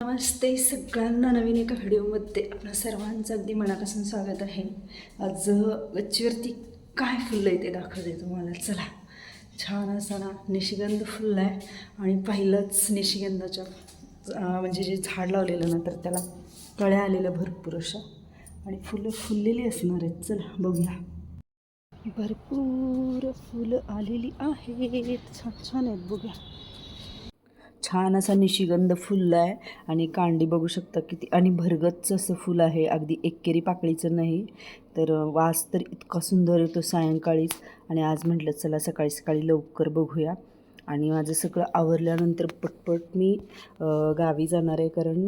नमस्ते सगळ्यांना नवीन एका व्हिडिओमध्ये आपल्या सर्वांचं अगदी मनापासून स्वागत आहे. आज गच्चीवरती काय फुलं आहे ते दाखवते तुम्हाला. चला छान असा ना निशिगंध फुलं आहे आणि पहिलंच निशिगंधाच्या म्हणजे जे झाड लावलेलं ना तर त्याला कळ्या आलेल्या भरपूर अशा आणि फुलं फुललेली असणार आहेत. चला बघूया. भरपूर फुलं आलेली आहेत. छान छान आहेत. बघूया. छान असा निशिगंध फुलला आहे. आणि कांडी बघू शकता किती आणि भरगतचं असं फुल आहे. अगदी एकेरी पाकळीचं नाही. तर वास तर इतका सुंदर येतो सायंकाळीच. आणि आज म्हटलं चला सकाळी सकाळी लवकर बघूया. आणि माझं सगळं आवरल्यानंतर पटपट मी गावी जाणार आहे. कारण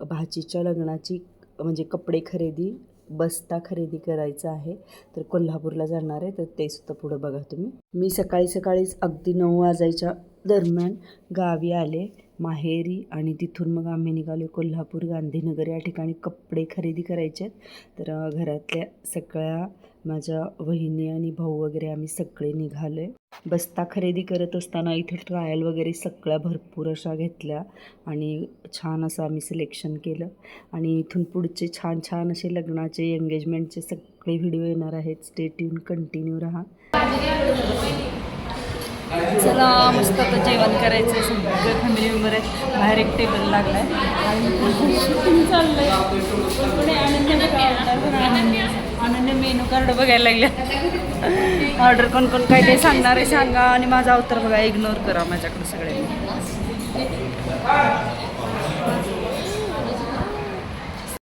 भाचीच्या लग्नाची म्हणजे कपडे खरेदी बस्ता खरेदी करायचा आहे. तर कोल्हापूरला जाणार आहे. तर ते सुद्धा पुढं बघा तुम्ही. मी सकाळी सकाळीच अगदी नऊ वाजायच्या दरम्यान गावी आले. माहेरी आणि तिथून मग आम्ही निघालो कोल्हापूर गांधीनगर. या ठिकाणी कपडे खरेदी करायचे आहेत. तर घरातल्या सगळ्या माझ्या वहिनी आणि भाऊ वगैरे आम्ही सगळे निघालो आहे बस्ता खरेदी करत असताना इथे ट्रायल वगैरे सगळ्या भरपूर अशा घेतल्या आणि छान असं आम्ही सिलेक्शन केलं. आणि इथून पुढचे छान छान असे लग्नाचे एंगेजमेंटचे सगळे व्हिडिओ येणार आहेत. स्टे ट्यून कंटिन्यू राहा. चला मस्त आता जेवण करायचं आहे. सगळे फॅमिली मेंबर आहेत बाहेर एक टेबल लागला आहे आणि शूटिंग चाललं आहे पुढे अनन्य आनंद मेनू कार्ड बघायला लागल्या ऑर्डर कोण कोण काय ते सांगणार आहे सांगा. आणि माझा अवतार बघा इग्नोर करा माझ्याकडे सगळे.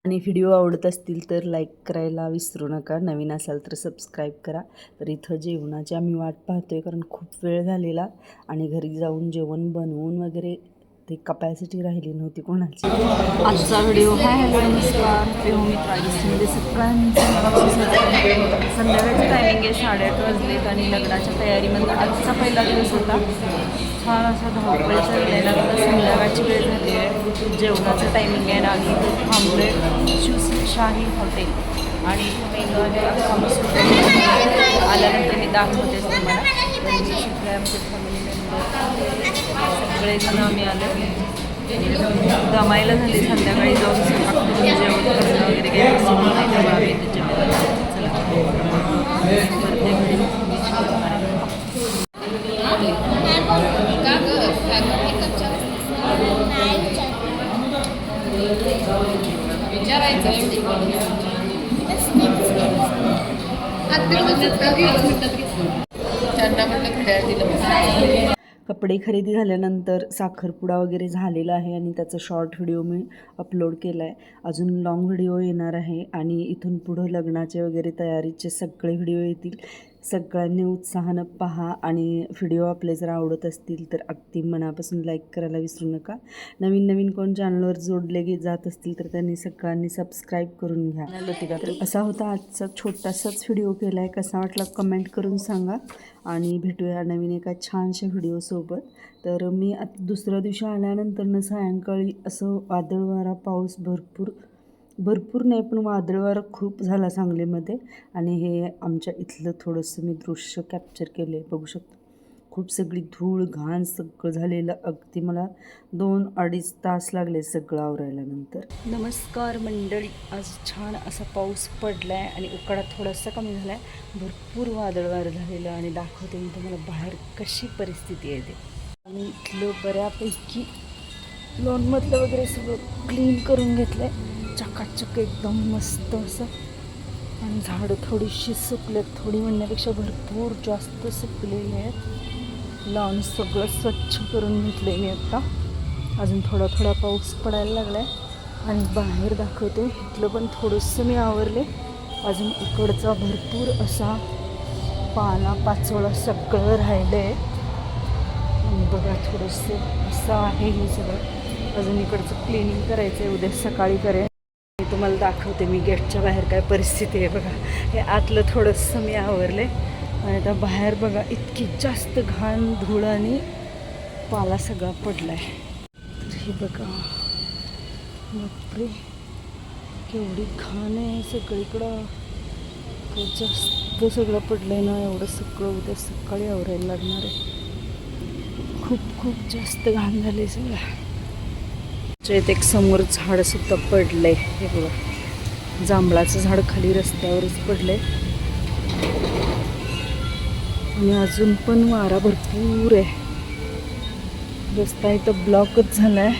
आणि व्हिडिओ आवडत असतील तर लाईक करायला विसरू नका. नवीन असाल तर सबस्क्राईब करा. तर इथं जेवणाची आम्ही वाट पाहतो आहे कारण खूप वेळ झालेला आणि घरी जाऊन जेवण बनवून वगैरे ते कपॅसिटी राहिली नव्हती कोणाची. आजचा व्हिडिओ हाय हॅलो नमस्कार. प्रेम मित्रांमध्ये सगळ्यांचं संध्याकाळचं टायमिंग आहे साडेआठ वाजलेत आणि लग्नाच्या तयारीमध्ये आजचा पहिला दिवस होता. छान असा धावपळीचा झालेला आहे संध्याकाळची वेळ झाली आहे. जेवणाचं टायमिंग आहे. रागी थांबले शिवशाही हॉटेल आणि आल्यानंतर मी दाखवते तुम्हाला. आमच्या फॅमिली सगळेजण आम्ही आलो. दमायला झाली संध्याकाळी जाऊन जेवण वगैरे possible नाही. त्यामुळे आम्ही इथे जेवायला आलो. चला कपडे खरेदी झाल्यानंतर साखरपुडा वगैरे झालेला आहे आणि त्याचा शॉर्ट व्हिडिओ मी अपलोड केला आहे अजून लाँग व्हिडिओ येणार आहे आणि इथून पुढं लग्नाचे वगैरे तयारीचे सगळे व्हिडिओ येतील. सगळ्यांनी उत्साहानं पहा आणि व्हिडिओ आपले जर आवडत असतील तर अगदी मनापासून लाईक करायला विसरू नका. नवीन नवीन कोण चॅनलवर जोडले गे जात असतील तर त्यांनी सगळ्यांनी सबस्क्राईब करून घ्या. तर असा होता आजचा छोटासाच व्हिडिओ केला आहे कसा वाटला कमेंट करून सांगा. आणि भेटूया नवीन एका छानशा व्हिडिओसोबत तर मी आता दुसऱ्या दिवशी आल्यानंतरनं सायंकाळी असं वादळ वारा पाऊस भरपूर भरपूर नाही पण वादळवार खूप झाला सांगलीमध्ये. आणि हे आमच्या इथलं थोडंसं मी दृश्य कॅप्चर केलं आहे बघू शकतो. खूप सगळी धूळ घाण सगळं झालेलं अगदी मला दोन अडीच तास लागले सगळं आवरायला नंतर. नमस्कार मंडळी. आज छान असा पाऊस पडला आहे आणि उकाडा थोडासा कमी झाला आहे भरपूर वादळवार झालेलं आणि दाखवते मी तुम्हाला बाहेर कशी परिस्थिती आहे ते. आणि इथलं बऱ्यापैकी लॉनमधलं वगैरे सगळं क्लीन करून घेतलं आहे चकाचक एकदम मस्त असं. आणि झाडं थोडीशी सुकलेत थोडी म्हणण्यापेक्षा भरपूर जास्त सुकलेली आहेत. लॉन सगळं स्वच्छ करून घेतलं आहे मी आत्ता अजून थोडा थोडा पाऊस पडायला लागला आहे आणि बाहेर दाखवते इथलं पण थोडंसं मी आवरले. अजून इकडचा भरपूर असा पाना पाचोळा सगळं राहिलं आहे आणि बघा थोडंसं असं आहे हे सगळं. अजून इकडचं क्लिनिंग करायचं आहे उद्या सकाळी करेन. मी तुम्हाला दाखवते मी गेटच्या बाहेर काय परिस्थिती आहे बघा. हे आतलं थोडंसं मी आवरले आणि आता बाहेर बघा इतकी जास्त घाण धूळ आणि पाला सगळा पडला आहे तर हे बघा. बापरे. केवढी घाण आहे सगळीकडं. जास्त सगळं पडलं आहे ना एवढं सगळं उद्या सकाळी आवरायला लागणार आहे. खूप खूप जास्त घाण झाले सगळं. इथे एक समोर झाड सुद्धा पडलंय. हे बघा. जांभळाचं झाड खाली रस्त्यावरच पडलंय. आणि अजून पण वारा भरपूर आहे. रस्ता इथं ब्लॉकच झालाय.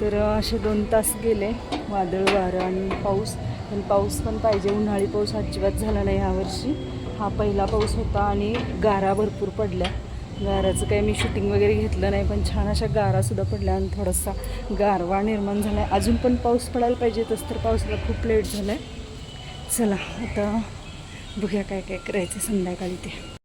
तर असे दोन तास गेले. वादळ वारं आणि पाऊस. पण पाऊस पण पाहिजे. उन्हाळी पाऊस अजिबात झाला नाही यावर्षी हा पहिला पाऊस होता आणि गारा भरपूर पडल्या. गाराचं काही मी शूटिंग वगैरे घेतलं नाही पण छान अशा गारासुद्धा पडल्या आणि थोडासा गारवा निर्माण झाला आहे अजून पण पाऊस पडायला पाहिजे तसं तर पावसाला खूप लेट झालं आहे चला आता बघूया काय काय करायचं संध्याकाळी ते.